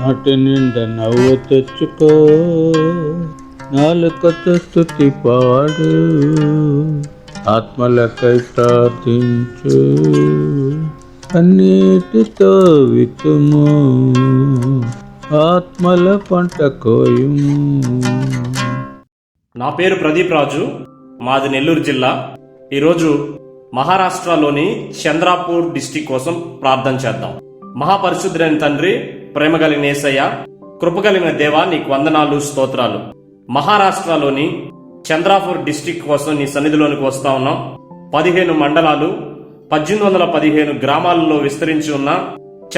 నాటి నిండా నవ్వు తెచ్చుకో. నాలుకతో స్థుతి పాడు. ఆత్మలకై ప్రార్థించు. అన్నిటితో వితుము ఆత్మల పంట కోయుము. నా పేరు ప్రదీప్ రాజు. మాది నెల్లూరు జిల్లా. ఈరోజు మహారాష్ట్రలోని చంద్రాపూర్ డిస్టిక్ కోసం ప్రార్థన చేద్దాం. మహాపరిశుద్ధుడైన తండ్రి ప్రేమ కలిగిన ఏసయ్య కృప కలిగిన దేవా నీకు వందనాలు స్తోత్రాలు. మహారాష్ట్రలోని చంద్రాపూర్ డిస్టిక్ కోసం నీ సన్నిధిలోనికి వస్తా ఉన్నాం. పదిహేను మండలాలు పద్దెనిమిది వందల పదిహేను గ్రామాలలో విస్తరించి ఉన్న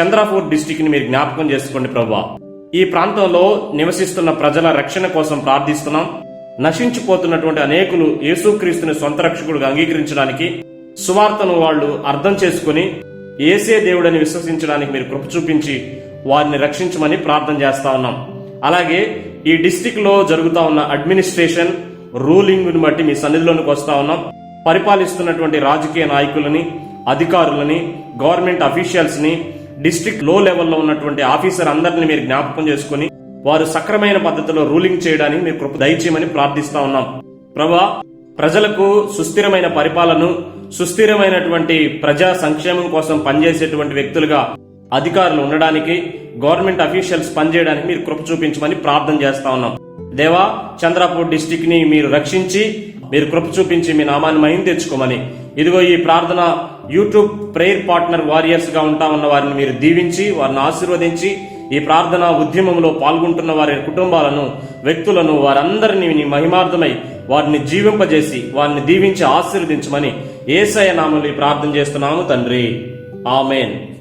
చంద్రాపూర్ డిస్టిక్ని మీరు జ్ఞాపకం చేసుకోండి ప్రభా. ఈ ప్రాంతంలో నివసిస్తున్న ప్రజల రక్షణ కోసం ప్రార్థిస్తున్నాం. నశించిపోతున్నటువంటి అనేకులు యేసుక్రీస్తుని సొంత రక్షకుడుగా అంగీకరించడానికి సువార్తను వాళ్ళు అర్థం చేసుకుని ఏసే దేవుడని విశ్వసించడానికి మీరు కృప చూపించి వారిని రక్షించమని ప్రార్థన చేస్తా ఉన్నాం. అలాగే ఈ డిస్టిక్లో జరుగుతా ఉన్న అడ్మినిస్ట్రేషన్ రూలింగ్ని బట్టి మీ సన్నిధిలోనికి వస్తా ఉన్నాం. పరిపాలిస్తున్నటువంటి రాజకీయ నాయకులని అధికారులని గవర్నమెంట్ అఫీషియల్స్ని డిస్ట్రిక్ట్లో లెవెల్లో ఉన్నటువంటి ఆఫీసర్ అందరిని మీరు జ్ఞాపకం చేసుకుని వారు సక్రమైన పద్ధతిలో రూలింగ్ చేయడానికి మీరు కృప దయచేయమని ప్రార్థిస్తా ఉన్నాం. ప్రభా ప్రజలకు సుస్థిరమైన పరిపాలన సుస్థిరమైనటువంటి ప్రజా సంక్షేమం కోసం పనిచేసేటువంటి వ్యక్తులుగా అధికారులు ఉండడానికి గవర్నమెంట్ అఫీషియల్స్ పనిచేయడానికి మీరు కృప చూపించమని ప్రార్థన చేస్తా ఉన్నాం. దేవా చంద్రపూర్ డిస్టిక్ని మీరు రక్షించి మీరు కృప చూపించి మీ నామాన్ని మహిం తెచ్చుకోమని. ఇదిగో ఈ ప్రార్థన యూట్యూబ్ ప్రేయర్ పార్ట్నర్ వారియర్స్గా ఉంటా ఉన్న వారిని మీరు దీవించి వారిని ఆశీర్వదించి ఈ ప్రార్థన ఉద్యమంలో పాల్గొంటున్న వారి కుటుంబాలను వ్యక్తులను వారందరినీ నీ మహిమార్థమై వారిని జీవింపజేసి వారిని దీవించి ఆశీర్వదించమని ఏసయ నామలు ప్రార్థన చేస్తున్నాము తండ్రి. ఆమెన్.